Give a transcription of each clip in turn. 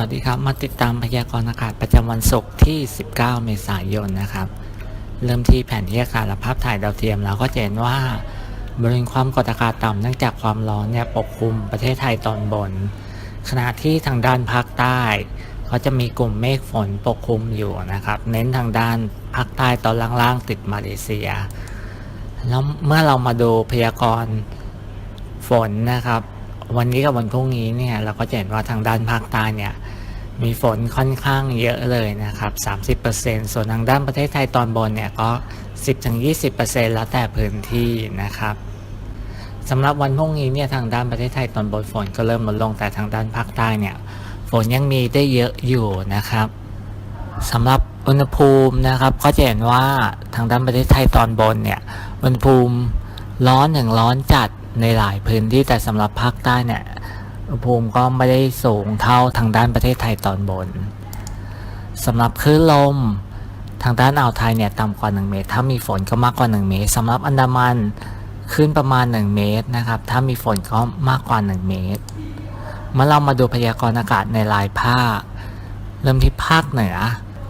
วัสดีครับ มาติดตามพยากรณ์อากาศประจำวันศุกร์ที่ 19 เมษายนนะครับ เริ่มที่แผนที่อากาศและภาพถ่ายดาวเทียมเราก็จะเห็นว่าบริเวณความกดอากาศต่ำเนื่องจากความร้อนเนี่ยปกคลุมประเทศไทยตอนบน ขณะที่ทางด้านภาคใต้ก็จะมีกลุ่มเมฆฝนปกคลุมอยู่นะครับ เน้นทางด้านภาคใต้ตอนล่างๆติดมาเลเซีย แล้วเมื่อเรามาดูพยากรณ์ฝนนะครับ วันนี้กับวันพรุ่งนี้เนี่ยเราก็จะเห็นว่าทางด้านภาคใต้เนี่ยมีฝนค่อนข้างเยอะเลยนะครับ 30%ส่วนทางด้านประเทศไทยตอนบนเนี่ยก็ 10-20%แล้วแต่พื้นที่นะครับสำหรับวันพรุ่งนี้เนี่ยทางด้านประเทศไทยตอนบนฝนก็เริ่มลดลงแต่ทางด้านภาคใต้เนี่ยฝนยังมีได้เยอะอยู่นะครับสำหรับอุณหภูมินะครับก็จะเห็นว่าทางด้านประเทศไทยตอนบนเนี่ยอุณหภูมิร้อนถึงร้อนจัด ในหลายพื้นที่แต่สำหรับภาคใต้เนี่ยอุณหภูมิก็ไม่ได้สูงเท่าทางด้านประเทศไทยตอนบนสำหรับคลื่นลมทางด้านอ่าวไทยเนี่ยต่ำกว่า 1 เมตร ถ้ามีฝนก็มากกว่า 1 เมตรสำหรับอันดามันขึ้นประมาณ 1 เมตรนะครับ ถ้ามีฝนก็มากกว่า 1 เมตร เมื่อเรามาดูพยากรณ์อากาศในรายภาค เริ่มที่ภาคเหนือ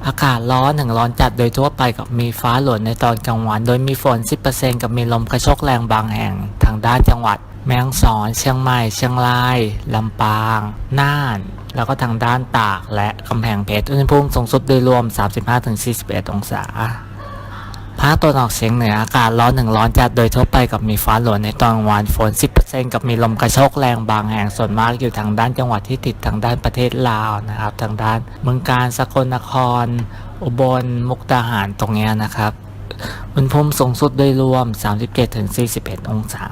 อากาศร้อนถึงร้อนจัดโดยทั่วไปกับมีฟ้าหล่นในตอนกลางวัน โดยมีฝน 10%กับมีลมกระโชกแรงบางแห่งางด้านจังหวัด แม่ฮ่องสอน เชียงใหม่ เชียงราย ลำปาง น่าน แล้วก็ทางด้านตากและกำแพงเพชร อุณหภูมิสูงสุดโดยรวม 35-41 องศาภาคตะวันออกเฉียงเหนืออากาศร้อนถึงร้อนจัดโดยทั่วไปกับมีฟ้าหล่นในตอนกลางวันฝน 10%กับมีลมกระโชกแรงบางแห่งส่วนมากอยู่ทางด้านจังหวัดที่ติดทางด้านประเทศลาวนะครับ ทางด้านเมืองการสกลนคร อุบลมุกดาหารตรงนี้นะครับ อุณหภูมิสูงสุดโดยรวม 37-41 องศา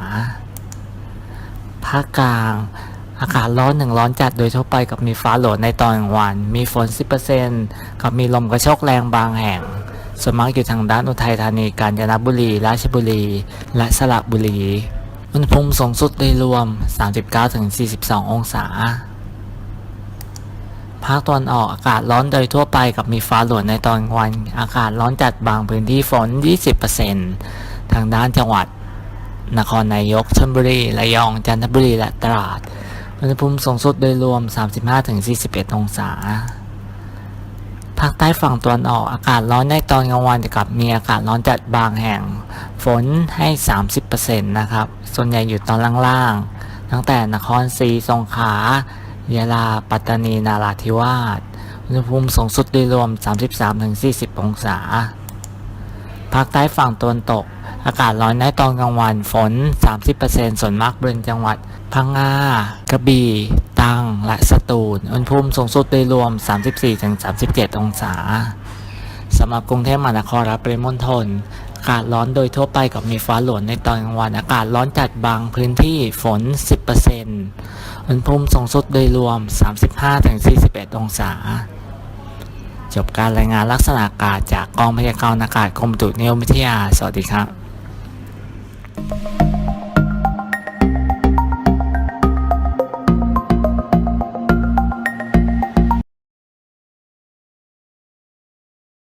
ภาคกลาง อากาศร้อนถึงร้อนจัดโดยทั่วไปกับมีฟ้าหล่นในตอนกลางวัน มีฝน 10%กับมีลมกระโชกแรงบางแห่ง ส่วนมากอยู่ทางด้านอุทัยธานี กาญจนบุรี ราชบุรี และสระบุรี อุณหภูมิสูงสุดโดยรวม 39-42 องศา ภาคตะวันออกอากาศร้อนโดยทั่วไปกับมีฟ้าหล่นในตอนกลางวัน อากาศร้อนจัดบางพื้นที่ฝน 20%ทางด้านจังหวัด นครนายกชลบุรี ระยอง จันทบุรี และตราด อุณหภูมิสูงสุดโดยรวม 35-41 องศา ภาคใต้ฝั่งตะวันออกอากาศร้อนในตอนกลางวันกับมีอากาศร้อนจัดบางแห่ง ฝนให้ 30%นะครับ ส่วนใหญ่อยู่ตอนล่างๆ ตั้งแต่นครศรีสงขลา ยะลา ปัตตานี นาราธิวาส อุณหภูมิสูงสุดโดยรวม 33-40 องศา ภาคใต้ฝั่งตะวันตก อากาศร้อนในตอนกลางวัน ฝน 30%ส่วนมากบริเวณจังหวัด พังงา กระบี่ ตรัง และสตูล อุณหภูมิสูงสุดโดยรวม 34-37 องศา สำหรับกรุงเทพมหานครและปริมณฑลอากาศร้อนโดยทั่วไปกับมีฟ้าหลวในตอนกลางวัน อากาศร้อนจัดบางพื้นที่ฝน 10% อุณหภูมิสูงสุดโดยรวม 35-41 องศา จบการรายงานลักษณะอากาศจากกองพยากรณ์อากาศกรมอุตุนิยมวิทยา สวัสดีครับ